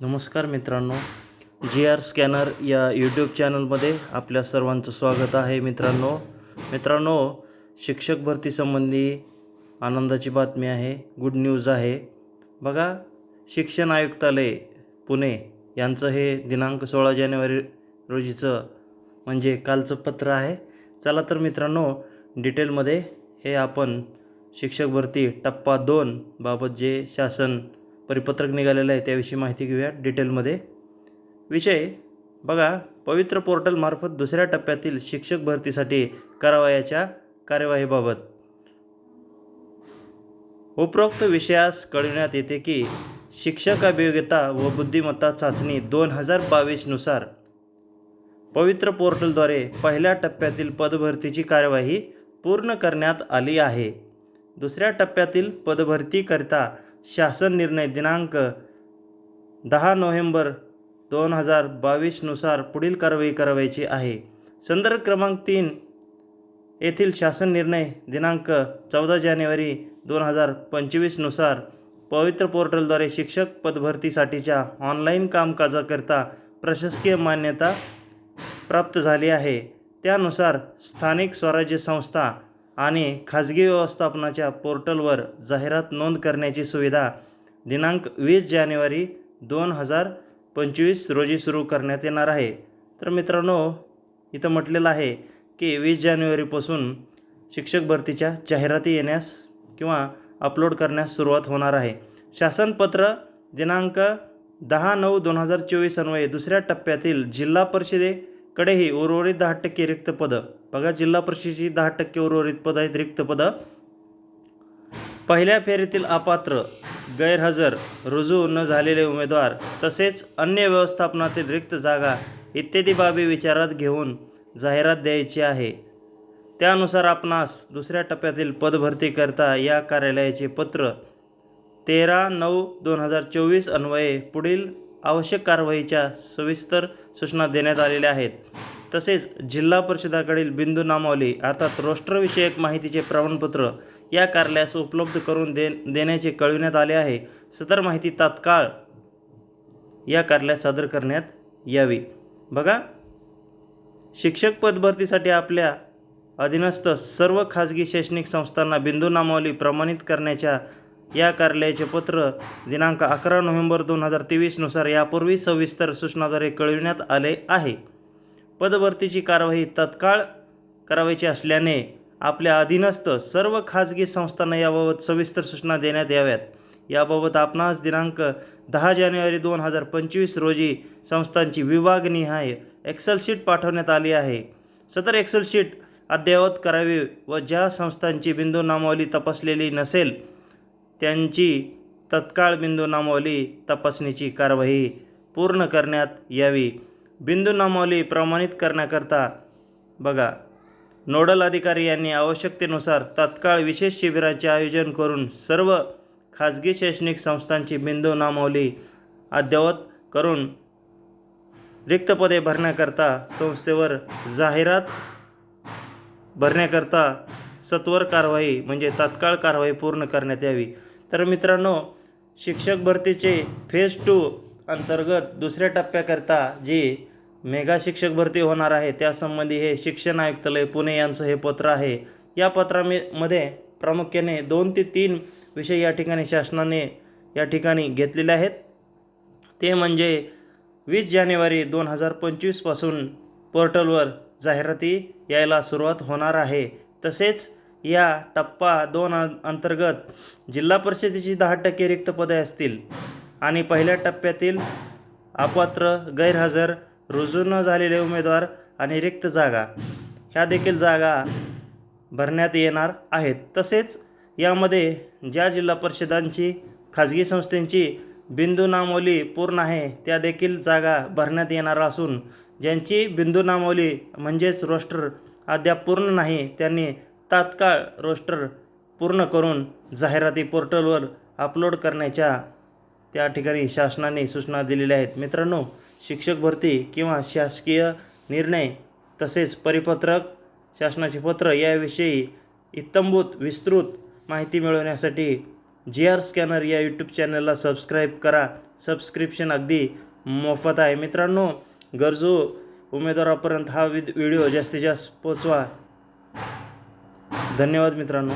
नमस्कार मित्रांनो G R scanner या यूट्यूब चॅनलमध्ये आपल्या सर्वांचं स्वागत आहे मित्रांनो. मित्रांनो शिक्षक भरतीसंबंधी आनंदाची बातमी आहे गुड न्यूज आहे. बघा शिक्षण आयुक्तालय पुणे यांचं हे दिनांक सोळा जानेवारी रोजीचं म्हणजे कालचं पत्र आहे. चला तर मित्रांनो डिटेलमध्ये हे आपण शिक्षक भरती टप्पा दोन बाबत जे शासन परिपत्रक निघालेलं आहे त्याविषयी माहिती घेऊया डिटेलमध्ये. विषय बघा पवित्र पोर्टलमार्फत दुसऱ्या टप्प्यातील शिक्षक भरतीसाठी करावयाच्या कार्यवाहीबाबत. उपरोक्त विषयास कळविण्यात येते की शिक्षक अभियोग्यता व बुद्धिमत्ता चाचणी दोन हजार बावीसनुसार पवित्र पोर्टलद्वारे पहिल्या टप्प्यातील पदभरतीची कार्यवाही पूर्ण करण्यात आली आहे. दुसऱ्या टप्प्यातील पदभरतीकरिता शासन निर्णय दिनांक दहा नोव्हेंबर दोन हजार बावीसनुसार पुढील कारवाई करावयाची आहे. संदर्भ क्रमांक तीन येथील शासन निर्णय दिनांक चौदा जानेवारी दोन हजार पंचवीसनुसार पवित्र पोर्टलद्वारे शिक्षक पदभरतीसाठीच्या ऑनलाईन कामकाजाकरिता प्रशासकीय मान्यता प्राप्त झाली आहे. त्यानुसार स्थानिक स्वराज्य संस्था आणि खाजगी व्यवस्थापनाच्या पोर्टलवर जाहिरात नोंद करण्याची सुविधा दिनांक वीस जानेवारी दोन हजार पंचवीस रोजी सुरू करण्यात येणार आहे. तर मित्रांनो इथं म्हटलेलं आहे की वीस जानेवारीपासून शिक्षक भरतीच्या जाहिराती येण्यास किंवा अपलोड करण्यास सुरुवात होणार आहे. शासनपत्र दिनांक दहा नऊ दोन हजार चोवीस अन्वये दुसऱ्या टप्प्यातील जिल्हा परिषदेकडेही उर्वरित दहा टक्के रिक्त पदं बघा जिल्हा परिषदेची दहा टक्के उर्वरित पद आहेत रिक्त पदं पहिल्या फेरीतील अपात्र गैरहजर रुजू न झालेले उमेदवार तसेच अन्य व्यवस्थापनातील रिक्त जागा इत्यादी बाबी विचारात घेऊन जाहिरात द्यायची आहे. त्यानुसार आपणास दुसऱ्या टप्प्यातील पदभरतीकरता या कार्यालयाचे पत्र तेरा नऊ दोन हजार चोवीस अन्वये पुढील आवश्यक कारवाईच्या सविस्तर सूचना देण्यात आलेल्या आहेत. तसेच जिल्हा परिषदाकडील बिंदू नामावली अर्थात रोस्टरविषयक माहितीचे प्रमाणपत्र या कार्यालयास उपलब्ध करून दे देण्याचे कळविण्यात आले आहे. सदर माहिती तात्काळ या कार्यालयात सादर करण्यात यावी. बघा शिक्षक पदभरतीसाठी आपल्या अधीनस्थ सर्व खाजगी शैक्षणिक संस्थांना बिंदू नामावली प्रमाणित करण्याच्या या कार्यालयाचे पत्र दिनांक अकरा नोव्हेंबर दोन हजार तेवीसनुसार यापूर्वी सविस्तर सूचनाद्वारे कळविण्यात आले आहे. पदभरतीची कारवाई तत्काळ करावयाची असल्याने आपल्या अधीनस्थ सर्व खाजगी संस्थांना याबाबत सविस्तर सूचना देण्यात याव्यात. याबाबत आपणास दिनांक दहा जानेवारी दोन हजार पंचवीस रोजी संस्थांची विभागनिहाय एक्सेल शीट पाठवण्यात आली आहे. सदर एक्सेल शीट अद्ययावत करावी व ज्या संस्थांची बिंदू नामावली तपासलेली नसेल त्यांची तत्काळ बिंदू नामावली तपासणीची कारवाई पूर्ण करण्यात यावी. बिंदू नामावली प्रमाणित करण्याकरता बघा नोडल अधिकारी यांनी आवश्यकतेनुसार तत्काळ विशेष शिबिरांचे आयोजन करून सर्व खाजगी शैक्षणिक संस्थांची बिंदू नामावली अद्ययावत करून रिक्त पदे भरण्याकरता संस्थेवर जाहिरात भरण्याकरता सत्वर कारवाई म्हणजे तात्काळ कारवाई पूर्ण करण्यात यावी. तर मित्रांनो शिक्षक भरतीचे फेज टू अंतर्गत दुसऱ्या टप्प्याकरता जी मेगा शिक्षक भरती होणार आहे. त्यासंबंधी हे शिक्षण आयुक्तालय पुणे यांचं हे पत्र आहे. या पत्रामे मध्ये प्रामुख्याने दोन ते तीन विषय या ठिकाणी शासनाने या ठिकाणी घेतलेले आहेत. ते म्हणजे वीस जानेवारी दोन हजार पंचवीसपासून पोर्टलवर जाहिराती यायला सुरुवात होणार आहे. तसेच या टप्पा दोन अं- अंतर्गत जिल्हा परिषदेची दहा टक्के रिक्त पदे असतील. आणि पहिल्या टप्प्यातील अपात्र गैरहजर रुजू न झालेले उमेदवार आणि रिक्त जागा ह्या देखील जागा भरण्यात येणार आहेत. तसेच यामध्ये ज्या जिल्हा परिषदांची खाजगी संस्थेंची बिंदू नामवली पूर्ण आहे त्या देखील जागा भरण्यात येणार असून ज्यांची बिंदू नामवली म्हणजेच रोस्टर अद्याप पूर्ण नाही त्यांनी तात्काळ रोस्टर पूर्ण करून जाहिराती पोर्टलवर अपलोड करण्याच्या त्या ठिकाणी शासनाने सूचना दिलेल्या आहेत. मित्रांनो शिक्षक भरती किंवा शासकीय निर्णय तसेच परिपत्रक शासनाचे पत्र याविषयी इत्तंभूत विस्तृत माहिती मिळवण्यासाठी जी आर स्कॅनर या यूट्यूब चॅनलला सबस्क्राईब करा. सबस्क्रिप्शन अगदी मोफत आहे. मित्रांनो गरजू उमेदवारापर्यंत हा विद व्हिडिओ जास्तीत जास्त पोचवा धन्यवाद मित्रांनो.